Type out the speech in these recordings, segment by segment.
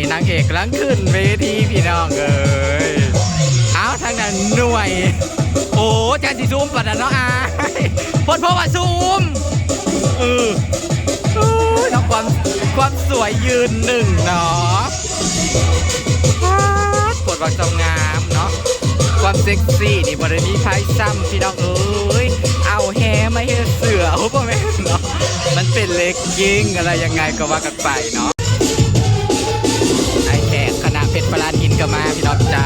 นี้นางเอกกำลังขึ้นเวทีพี่น้องเอ้ยเอาทางนั้นหน่วย โอ้จานสีซูมปัดนะเนาะอายพดเพราะว่าซูมเออน้องความความสวยยืนหนึ่งเนาะปวดว่าจ้างามเนาะความเซ็กซี่นี่บริมีไพ่ซ้ำพี่น้องเอ้ยเอาแฮมาเฮ็ดเสือโอ้พ่อแม่เนาะมันเป็นเล็กยิงอะไรยังไงก็ว่ากันไปเนาะ ปลากินก็มาพี่น้องจ้า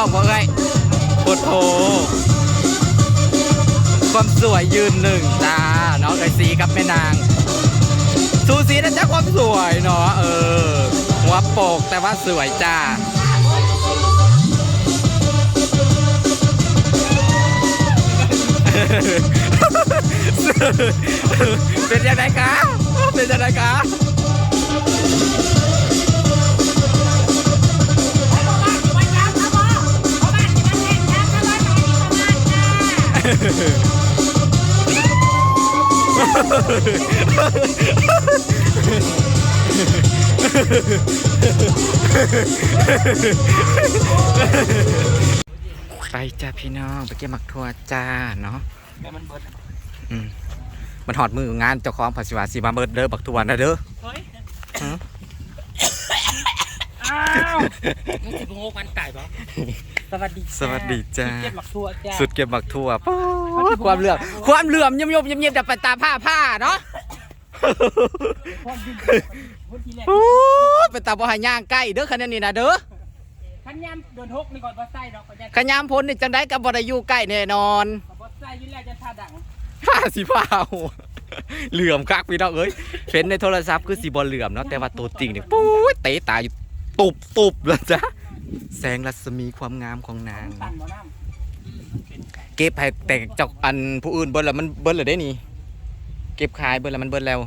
องว่าไงปวดโผความสวยยืนหนึ่งจ้าน้องไอซีกับแม่นาง สูสีนะจ๊ะความสวยเนาะเออ หัวโปกแต่ว่าสวยจ้าเป็นยังไงคะเป็นยังไงคะ ไปจ้าพี่น้องไปเก็บหมักทั่วจ้าเนาะแม่มันเบิดอืมมันถอดมืองานเจ้าของภาษีวาสีมาเบิดเด้อบักทวนนะเด้อเฮ้ยฮะ อ้าวมึงสิบโงกมันไก่ปะสวัสดีสวัสดีจ้าเก็บหมักทั่วจ้าสุดเก็บหมักทั่วป๊าดความเหลื่อมความเหลื่อมยมยมยมยมจะไปตามผ้าผ้าเนาะคนดินคนที่แรกโอ้ยเป็นตาบ่ใหายย่างใกล้เด้อคันนี้นะเด้อขันยามโดนหกนี่ก่อนบ่ใส่ดอกก็จะขยามพลนี่จังได้กับบ่ได้อยู่ใกล้แน่นอนบ่ใส่อยิ่แล้วจะท่าดังผ้าสีผ้าหัวเหลื่อมคักพี่น้องเอ้ยเห็นในโทรศัพท์คือสีบอลเหลื่อมเนาะแต่ว่าตัวจริงเนี่ยปุ้ยเตะตาอยู่ ตุบตุบเลยจ้ะแสงรัศมีความงามของนาง ตันบ่น้เก็บให้แต่จากอันผู้อื่นเบิ้ลแล้วมันเบิ้ลเลยได้นี่ เก็บขายเบิ้ลแล้วมันเบิ้ลแล้ว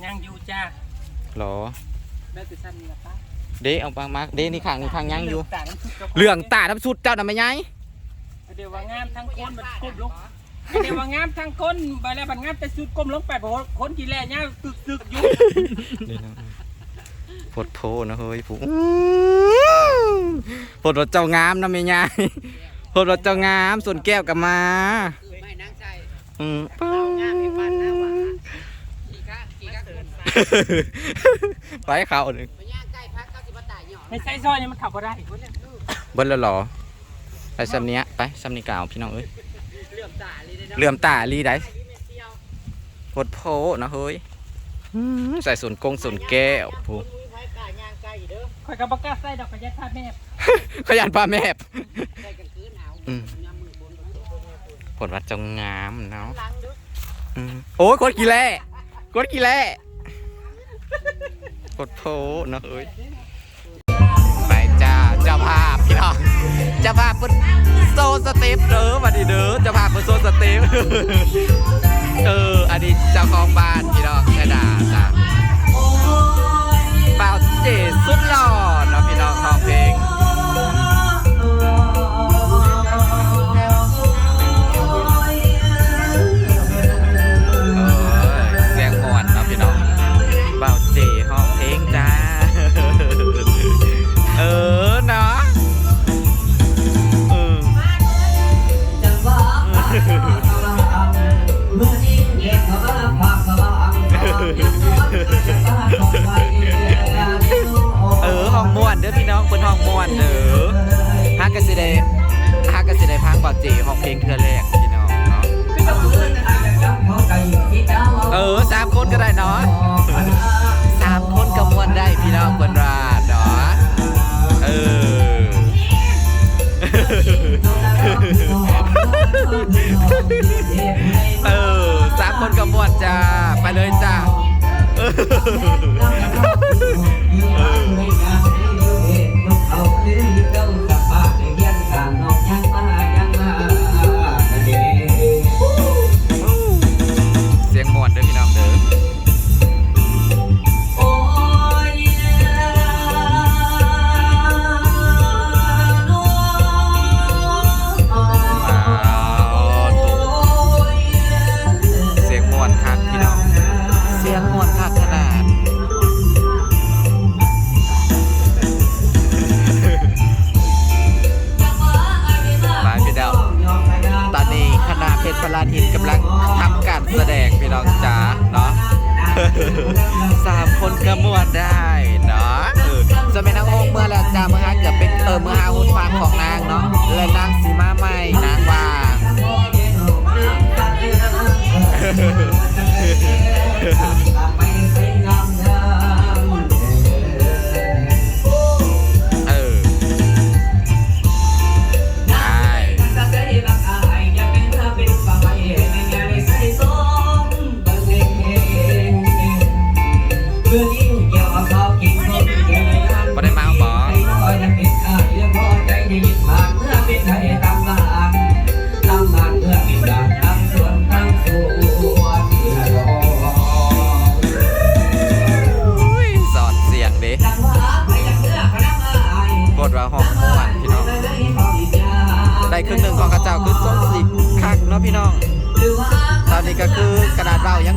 ำยังอยู่จ้าหรอได้แต่สั้นนี่ละป้าเด้เอาปางมาเด้นี่ข้างนี่ข้างยังอยู่ต่างน้ำชุดจ้าขเรื่องตาน้ำสุดเจ้าน่ะไม่ไงเดี๋ยวว่างามทั้งก้นมันก้มลงเดี๋ยวว่างามทั้งก้นไปแล้วบัดงามแต่ชุดก้มลงไปบ่คนที่แลเนี่ยตึกตึกๆอยู่ ปวดโพนะเฮ้ยผู้ปวดรถเจ้างามนะไม่ไงปวดรถเจ้างามส่วนแก้วกับมาไม่นั่งใส่อืมงามมีฟันนะหว่าขี่ข้าขี่ข้าเกินไปไปให้เขาหนึ่งในไส้ซอยนี่มันขับก็ได้เบิ้ลแล้วเหรอไปซ้ำเนี้ยไปซ้ำนี้กล่าวพี่น้องเอ้ยเหลื่อมตาเลยได้เหลื่อมตาลีได้ปวดโพนะเฮ้ยอืมใส่ส่วนกงส่วนแก้วผู้ ข่อยกับบักกล้าใส่ดอกกระยาท่าแม่ขยันปลาแมบใส่กันคืนเอาอืมยามมือบนผลวัดจงงามเนาะอืมโอ้ยกดกี่แล่กดกี่แล่กดโพนะเฮ้ยไปจ้าเจ้าภาพพี่น้องเจ้าภาพเป็นโซสเตปเด้อมาดิเด้อเจ้าภาพเป็นโซสเตปเอออดีตเจ้าของบ้านพี่น้องแค่ดาจ้ะเป่า เออห้องม่วนเด้อพี่น้องคนห้องม่วนเออฮักกันสิได้ฮักกันสิได้พังบอดจีห้องเพลงเธอแรกพี่น้องเนาะเออสามคนก็ได้เนาะสามคนกระมวลได้พี่น้องคน จ้า ไปเลยจ้า อุ้ยสอดเสียงเด้บทว่าห้องม่วนพี่น้อง ได้ครึ่งหนึ่งของกระเจ้าคือส้มสีคักเนาะพี่น้อง ตอนนี้ก็คือกระดาษเบายัง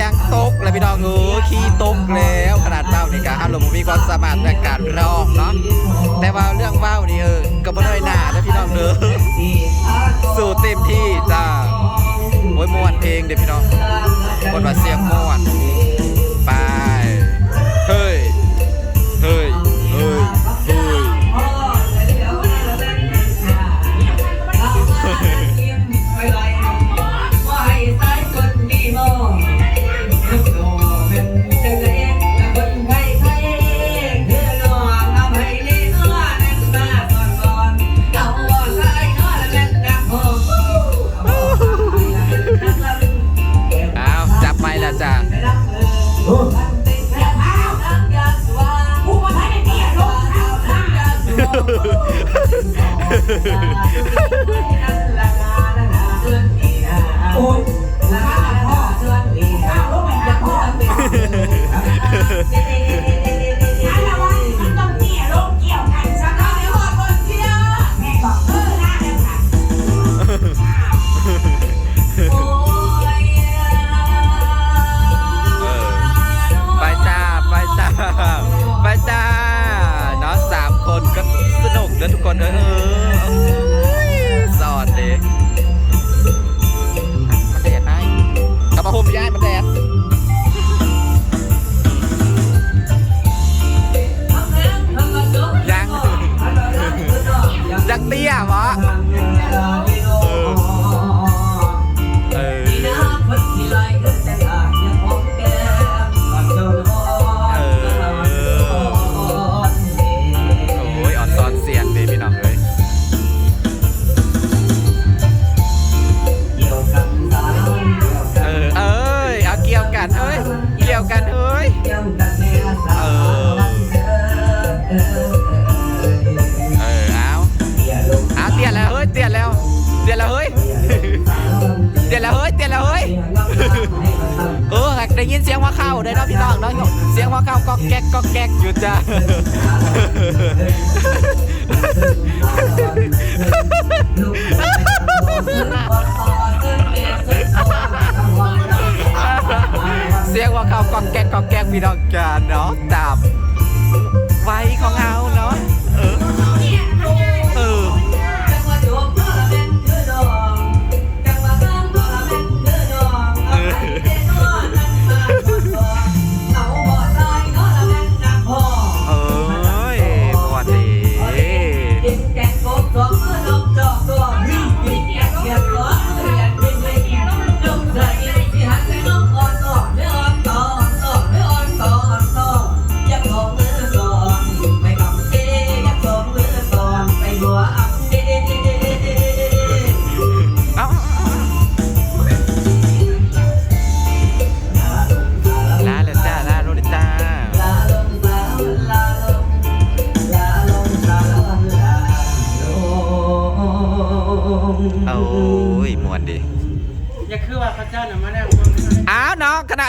ยงตกเลยพี่น้องเออขี้ตกแล้วกระดาษเบ้านี่ก็ฮัลโหลมีความสามารถในการร้องเนาะแต่ว่าเรื่องเบ้านี่เออก็บ่น้อยหน้านะพี่น้องเด้อสู่เต็มที่จ้าโอ้ยม่วนเพลงเด้อพี่น้องคนว่าเสียงม่วน ได้ยินเสียงว่าเข้าได้เนาะพี่น้องเนาะเสียงว่าเข้าก็แก๊กก็แก๊กอยู่จ้าเสียงว่าเข้าก็แก๊กก็แก๊กพี่น้องจ้าเนาะตามไว้ของเอาเนาะเออเอ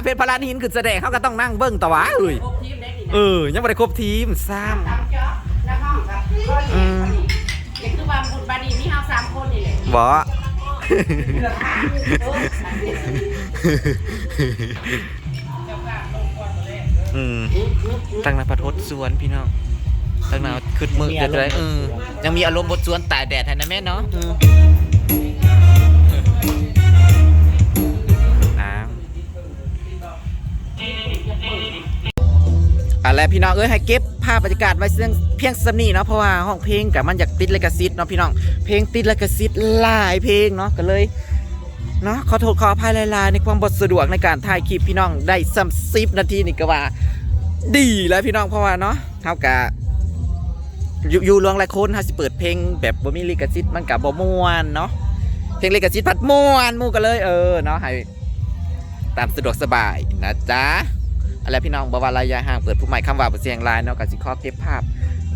เพชรพลานหินคือแสดงเขาก็ต้องนั่งเบิ้งตะวะเอ้ยพวกทีมเล็กนี่เออ ยังไม่ได้ครบทีมซ้ตามเจาะแล้วห้องกับคนำอืมเด็กคือว่าบุญบาดีมีเฮาสามคนนี่แหละบออืมตั้งนาประทดสวนพี่น้องตั้งนาขึ้นมือเดือดเลยเออยังมีอารมณ์บทสวนตากแดดให้นะแม่เนาะอืม อะพี่น้องเอ้ยให้เก็บภาพบรรยากาศไว้เพียงเพียงสำนีเนาะเพราะว่าห้องเพลงกับมันอยากติดลิขสิทธิ์เนาะพี่น้องเพลงติดลิขสิทธิ์หลายเพลงเนาะก็เลยเนาะขอโทษขออภัยหลายๆในความบทสะดวกในการถ่ายคลิปพี่น้องได้ซ้ำซิบนาทีนี่ก็ว่า ดีแล้วพี่น้องเพราะว่าเนาะเท่ากับอยู่อยู่รวงหลายคนเฮาสิเปิดเพลงแบบบ่มีลิขสิทธิ์มันกับบ่ม่วนเนาะเพลงลิขสิทธิ์พัดม่วนมู่กันเลยเออเนาะให้ตามสะดวกสบายนะจ๊ะ อะไรพี่น้องบ่ว่าระยะห่างเปิดผู้ใหม่คำว่าบ่เสียงลายเนาะก็สิขอเก็บภาพ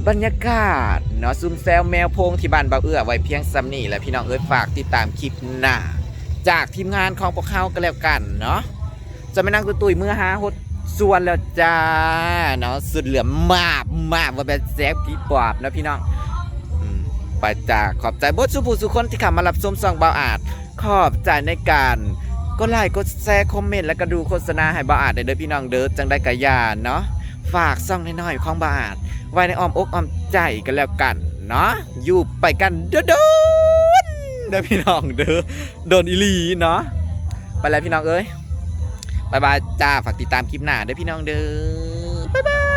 บรรยากาศเนาะซุมแซวแมวพงที่บ้านเบาเอื้อไว้เพียงซ้ำนี่แหละพี่น้องเอ้ยฝากติดตามคลิปหน้า จากทีมงานของพวกเขาก็แล้วกันเนาะจะไม่นั่งตุยๆเมื่อหาหดส่วนแล้วจ้าเนาะสุดเหลือมากมากว่าเป็นแซฟผีปอบนะพี่น้องไปจากขอบใจบทสุภูสุคนที่ขับมารับชมซองเบาอาจ ขอบใจในการ ก็ไลค์กดแชร์คอมเมนต์แล้วก็ดูโฆษณาให้บาอาจได้เด้อพี่น้องเด้อจังได้กระยานเนาะฝากซ่องน้อยๆของบาอาจไว้ในอ้อมอกอ้อมใจกันแล้วกันเนาะอยู่ไปกันเด้อๆเด้อพี่น้องเด้อโดนอีลีเนาะไปแล้วพี่น้องเอ้ยบายบายจ้าฝากติดตามคลิปหน้าเด้อพี่น้องเด้อบ๊ายบาย